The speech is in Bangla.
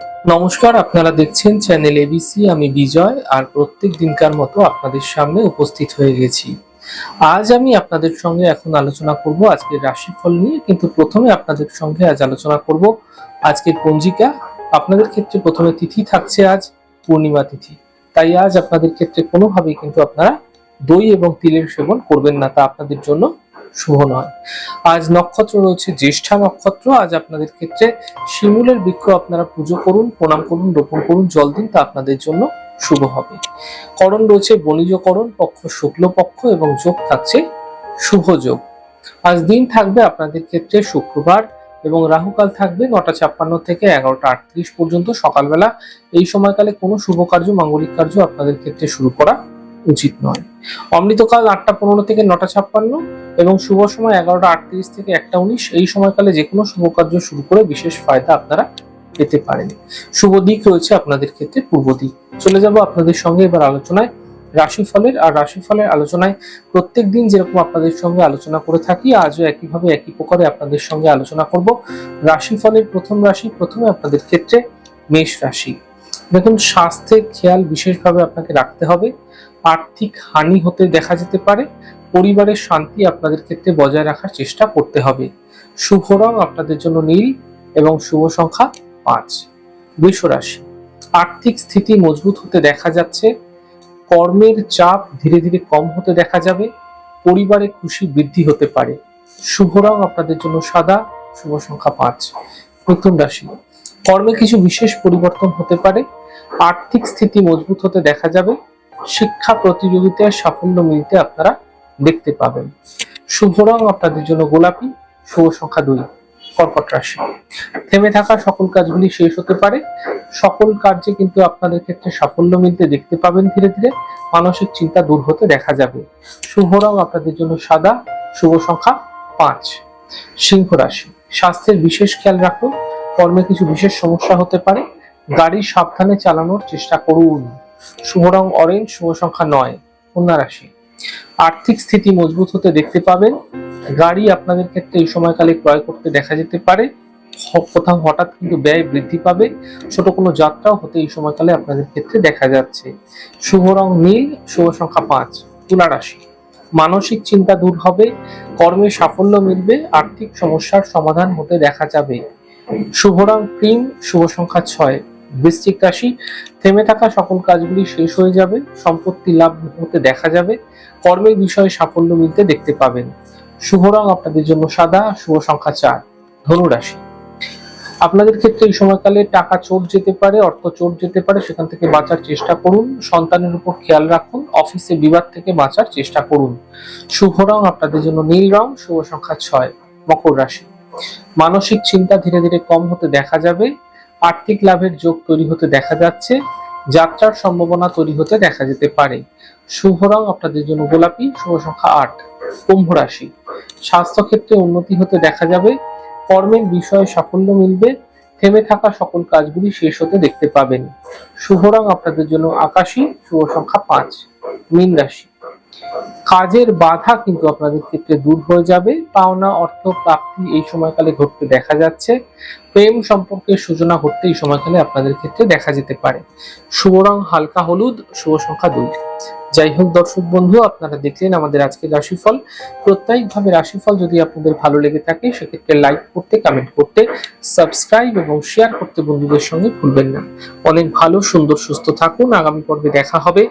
নমস্কার, আপনারা দেখছেন চ্যানেল এবিসি, আমি বিজয়, আর প্রত্যেক দিনকার মতো আপনাদের সামনে উপস্থিত হয়ে গেছি। আজ আমি আপনাদের সঙ্গে এখন আলোচনা করব আজকের রাশিফল নিয়ে, কিন্তু প্রথমে আপনাদের সঙ্গে আজ আলোচনা করব আজকের পঞ্জিকা। আপনাদের ক্ষেত্রে প্রথমে তিথি থাকছে আজ, পূর্ণিমা তিথি। তাই আজ আপনাদের ক্ষেত্রে কোনোভাবেই কিন্তু আপনারা দই এবং তিলের সেবন করবেন না, তা আপনাদের জন্য শুভ নয়। আজ নক্ষত্র রয়েছে, জ্যেষ্ঠা নক্ষত্র। আজ আপনাদের ক্ষেত্রে শিমুলের বৃক্ষ আপনারা পুজো করুন, প্রণাম করুন, রোপণ করুন, জল দিন, তা আপনাদের জন্য শুভ হবে। করণ রয়েছে, বণিজ করণ, পক্ষ শুক্ল পক্ষ এবং যোগ থাকছে শুভ যোগ। আজ দিন থাকবে আপনাদের ক্ষেত্রে শুক্রবার এবং রাহুকাল থাকবে নটা ছাপ্পান্ন থেকে এগারোটা আটত্রিশ পর্যন্ত। সকালবেলা এই সময়কালে কোনো শুভ কার্য, মাঙ্গলিক কার্য আপনাদের ক্ষেত্রে শুরু করা উচিত নয়। অমৃতকাল আটটা পনেরো থেকে নটা ছাপ্পান্ন এবং শুভ সময় এগারোটা আটত্রিশ থেকে একটা উনিশ। এই সময়কালে যে কোনো শুভ কার্য শুরু করে বিশেষ ফায়দা আপনারা পেতে পারেন। শুভ দিক রয়েছে আপনাদের ক্ষেত্রে পূর্ব দিক। চলে যাব আপনাদের সঙ্গে এবার আলোচনায় রাশিফলের। আর রাশিফলের আলোচনায় প্রত্যেক দিন যেরকম আপনাদের সঙ্গে আলোচনা করে থাকি, আজও একইভাবে একই প্রকারে আপনাদের সঙ্গে আলোচনা করব। রাশিফলের প্রথম রাশি প্রথমে আপনাদের ক্ষেত্রে মেষ রাশি। দেখুন, স্বাস্থ্যের খেয়াল বিশেষভাবে আপনাকে রাখতে হবে। আর্থিক হানি হতে দেখা যেতে পারে। পরিবারের শান্তি আপনাদের ক্ষেত্রে বজায় রাখার চেষ্টা করতে হবে। শুভ রং আপনাদের জন্য নীল এবং শুভ সংখ্যা পাঁচ। বৃষ রাশি আর্থিক স্থিতি মজবুত হতে দেখা যাচ্ছে। কর্মের চাপ ধীরে ধীরে কম হতে দেখা যাবে। পরিবারে খুশি বৃদ্ধি হতে পারে। শুভ রং আপনাদের জন্য সাদা, শুভ সংখ্যা পাঁচ। প্রথম রাশি, কর্মে কিছু বিশেষ পরিবর্তন হতে পারে। আর্থিক স্থিতি মজবুত হতে দেখা যাবে। শিক্ষা প্রতিযোগিতায় সাফল্য মিলতে আপনারা দেখতে পাবেন। শুভ রং আপনাদের জন্য গোলাপি, শুভ সংখ্যা দুই, কর্কট রাশি। থেমে থাকা সকল কাজগুলি শেষ হতে পারে। সকল কার্যে কিন্তু আপনাদের ক্ষেত্রে সাফল্য মিলতে দেখতে পাবেন ধীরে ধীরে। মানসিক চিন্তা দূর হতে দেখা যাবে। শুভ রং আপনাদের জন্য সাদা, শুভ সংখ্যা পাঁচ। সিংহ রাশি, স্বাস্থ্যের বিশেষ খেয়াল রাখুন। কর্মে কিছু বিশেষ সমস্যা হতে পারে। গাড়ি সাবধানে চালানোর চেষ্টা করুন। শুভ রং অরেঞ্জ শুভ সংখ্যা নয়, কন্যা আর্থিক স্থিতি মজবুত হতে দেখতে পাবেন। গাড়ি আপনাদের ক্ষেত্রে এই সময়কালে ক্রয় করতে দেখা যেতে পারে। কোথাও হঠাৎ কিন্তু ব্যয় বৃদ্ধি পাবে। ছোট কোনো যাত্রাও হতে এই সময়কালে আপনাদের ক্ষেত্রে দেখা যাচ্ছে। শুভ রং নীল, শুভ সংখ্যা পাঁচ, তুলা মানসিক চিন্তা দূর হবে, কর্মে সাফল্য মিলবে, আর্থিক সমস্যার সমাধান হতে দেখা যাবে। শুভ রং ক্রিম, শুভ সংখ্যা ছয় বৃশ্চিক রাশি, থেমে থাকা সকল কাজগুলি শেষ হয়ে যাবে, সম্পত্তি লাভ হতে দেখা যাবে, কর্মের বিষয়ে সাফল্য মিলতে দেখতে পাবেন। শুভ রং আপনাদের জন্য সাদা, শুভ সংখ্যা চার, ধনু রাশি। আপনাদের ক্ষেত্রে এই সময়কালে টাকা চোট যেতে পারে, অর্থ চোট যেতে পারে, সেখান থেকে বাঁচার চেষ্টা করুন, সন্তানের উপর খেয়াল রাখুন, অফিসে বিবাদ থেকে বাঁচার চেষ্টা করুন। শুভ রং আপনাদের জন্য নীল রং, শুভ সংখ্যা ছয়, মকর রাশি। মানসিক চিন্তা ধীরে ধীরে কম হতে দেখা যাবে আর্থিক লাভের যোগ তৈরি হতে দেখা যাচ্ছে, যাত্রার সম্ভাবনা তৈরি হতে দেখা যেতে পারে। শুভ রং আপনাদের জন্য গোলাপি, শুভ সংখ্যা আট। কুম্ভ রাশি। স্বাস্থ্য ক্ষেত্রে উন্নতি হতে দেখা যাবে, কর্মের বিষয়ে সাফল্য মিলবে, থেমে থাকা সকল কাজগুলি শেষ হতে দেখতে পাবেন। শুভ রং আপনাদের জন্য আকাশী, শুভ সংখ্যা পাঁচ। মীন রাশি। কাজের বাধা কিন্তু আপনাদের ক্ষেত্রে দূর হয়ে যাবে। পাওনা, অর্থ, প্রাপ্তি এই সময়কালে ঘটতে দেখা যাচ্ছে। প্রেম সম্পর্কের সূচনা ঘটতে এই সময়কালে আপনাদের ক্ষেত্রে দেখা যেতে পারে। শুভ রং, হালকা হলুদ, শুভ সংখ্যা দুই। যাই হোক দর্শক বন্ধু, আপনারা দেখলেন আমাদের আজকের রাশিফল। প্রত্যেকভাবে রাশিফল যদি আপনাদের ভালো লেগে থাকে, সেক্ষেত্রে লাইক করতে কমেন্ট করতে সাবস্ক্রাইব এবং শেয়ার করতে বন্ধুদের সঙ্গে ভুলবেন না। অনেক ভালো, সুন্দর, সুস্থ থাকুন। আগামী পর্বে দেখা হবে।